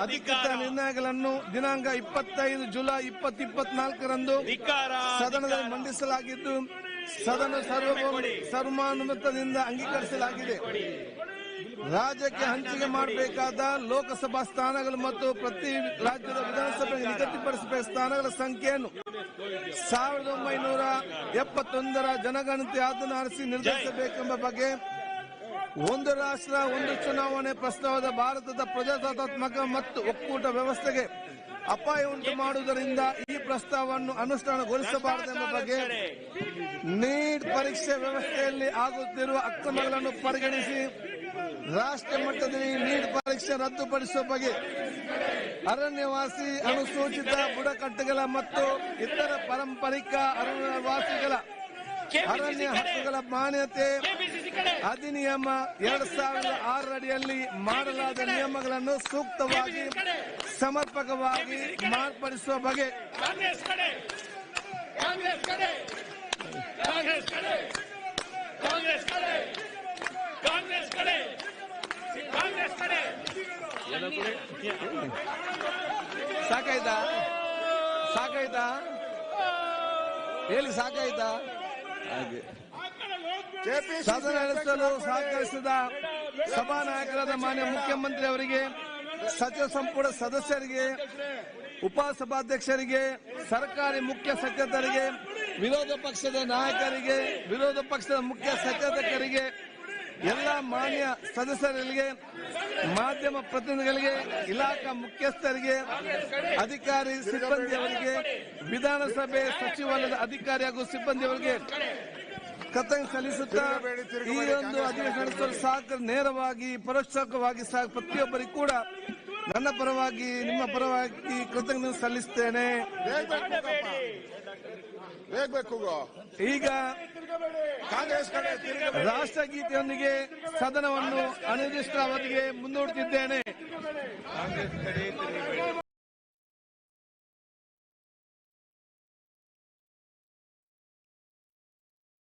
ಅಧಿಕೃತ ನಿರ್ಣಯಗಳನ್ನು ದಿನಾಂಕ ಇಪ್ಪತ್ತೈದು ಜುಲೈ ಇಪ್ಪತ್ತು ಇಪ್ಪತ್ನಾಲ್ಕರಂದು ಸದನದಲ್ಲಿ ಮಂಡಿಸಲಾಗಿದ್ದು ಸದನ ಸರ್ವ ಸರ್ವಾನುಮತದಿಂದ ಅಂಗೀಕರಿಸಲಾಗಿದೆ. ರಾಜ್ಯಕ್ಕೆ ಹಂಚಿಕೆ ಮಾಡಬೇಕಾದ ಲೋಕಸಭಾ ಸ್ಥಾನಗಳು ಮತ್ತು ಪ್ರತಿ ರಾಜ್ಯದ ವಿಧಾನಸಭೆಗೆ ನಿಗದಿಪಡಿಸಬೇಕಾದ ಸ್ಥಾನಗಳ ಸಂಖ್ಯೆಯನ್ನು ಸಾವಿರದ ಒಂಬೈನೂರ ಎಪ್ಪತ್ತೊಂದರ ಜನಗಣತಿ ಆಧರಿಸಿ ನಿರ್ಧರಿಸಬೇಕೆಂಬ ಬಗ್ಗೆ ಒಂದು ರಾಷ್ಟ್ರ, ಒಂದು ಚುನಾವಣೆ ಪ್ರಸ್ತಾವದ ಭಾರತದ ಪ್ರಜಾಸತ್ತಾತ್ಮಕ ಮತ್ತು ಒಕ್ಕೂಟ ವ್ಯವಸ್ಥೆಗೆ ಅಪಾಯ ಉಂಟು ಮಾಡುವುದರಿಂದ ಈ ಪ್ರಸ್ತಾವವನ್ನು ಅನುಷ್ಠಾನಗೊಳಿಸಬಾರದೆಂಬ ಬಗ್ಗೆ ನೀಟ್ ಪರೀಕ್ಷೆ ವ್ಯವಸ್ಥೆಯಲ್ಲಿ ಆಗುತ್ತಿರುವ ಅಕ್ರಮಗಳನ್ನು ಪರಿಗಣಿಸಿ ರಾಷ್ಟ್ರ ಮಟ್ಟದಲ್ಲಿ ನೀಟ್ ಪರೀಕ್ಷೆ ರದ್ದುಪಡಿಸುವ ಬಗ್ಗೆ ಅರಣ್ಯವಾಸಿ, ಅನುಸೂಚಿತ ಬುಡಕಟ್ಟುಗಳ ಮತ್ತು ಇತರ ಪಾರಂಪರಿಕ ಅರಣ್ಯವಾಸಿಗಳ ಅರಣ್ಯ ಹಕ್ಕುಗಳ ಮಾನ್ಯತೆ ಅಧಿನಿಯಮ ಎರಡ್ ಸಾವಿರದ ಆರರಡಿಯಲ್ಲಿ ಮಾಡಲಾದ ನಿಯಮಗಳನ್ನು ಸೂಕ್ತವಾಗಿ ಸಮರ್ಪಕವಾಗಿ ಮಾರ್ಪಡಿಸುವ ಬಗ್ಗೆ ಸಾಕಾಯ್ತಾ? ಸಾಕಾಯ್ತಾ? ಹೇಳಿ ಸಾಕಾಯ್ತಾ? ಹಾಗೆ. ಸದನ ನಡೆಸಲು ಸಹಕರಿಸಿದ ಸಭಾನಾಯಕರಾದ ಮಾನ್ಯ ಮುಖ್ಯಮಂತ್ರಿ ಅವರಿಗೆ, ಸಚಿವ ಸಂಪುಟ ಸದಸ್ಯರಿಗೆ, ಉಪಸಭಾಧ್ಯಕ್ಷರಿಗೆ, ಸರ್ಕಾರಿ ಮುಖ್ಯ ಸಚೇತಕರಿಗೆ ವಿರೋಧ ಪಕ್ಷದ ನಾಯಕರಿಗೆ, ವಿರೋಧ ಪಕ್ಷದ ಮುಖ್ಯ ಸಚೇತಕರಿಗೆ ಎಲ್ಲ ಮಾನ್ಯ ಸದಸ್ಯರಿಗೆ, ಮಾಧ್ಯಮ ಪ್ರತಿನಿಧಿಗಳಿಗೆ, ಇಲಾಖಾ ಮುಖ್ಯಸ್ಥರಿಗೆ, ಅಧಿಕಾರಿ ಸಿಬ್ಬಂದಿಯವರಿಗೆ, ವಿಧಾನಸಭೆ ಸಚಿವಾಲಯದ ಅಧಿಕಾರಿ ಹಾಗೂ ಸಿಬ್ಬಂದಿಯವರಿಗೆ ಕೃತಜ್ಞ ಸಲ್ಲಿಸುತ್ತಾ ಈ ಒಂದು ಅಧಿವೇಶನ ಸಾಕ ನೇರವಾಗಿ, ಪರೋಕ್ಷವಾಗಿ ಪ್ರತಿಯೊಬ್ಬರಿಗೂ ಕೂಡ ನನ್ನ ಪರವಾಗಿ ನಿಮ್ಮ ಪರವಾಗಿ ಕೃತಜ್ಞತೆ ಸಲ್ಲಿಸುತ್ತೇನೆ ಬೇಕಬೇಕು ಈಗ ಕಾಂಗ್ರೆಸ್ ರಾಷ್ಟ್ರಗೀತೆಯೊಂದಿಗೆ ಸದನವನ್ನು ಅನಿರ್ದಿಷ್ಟ ಅವಧಿಗೆ ಮುಂದೂಡುತ್ತಿದ್ದೇನೆ.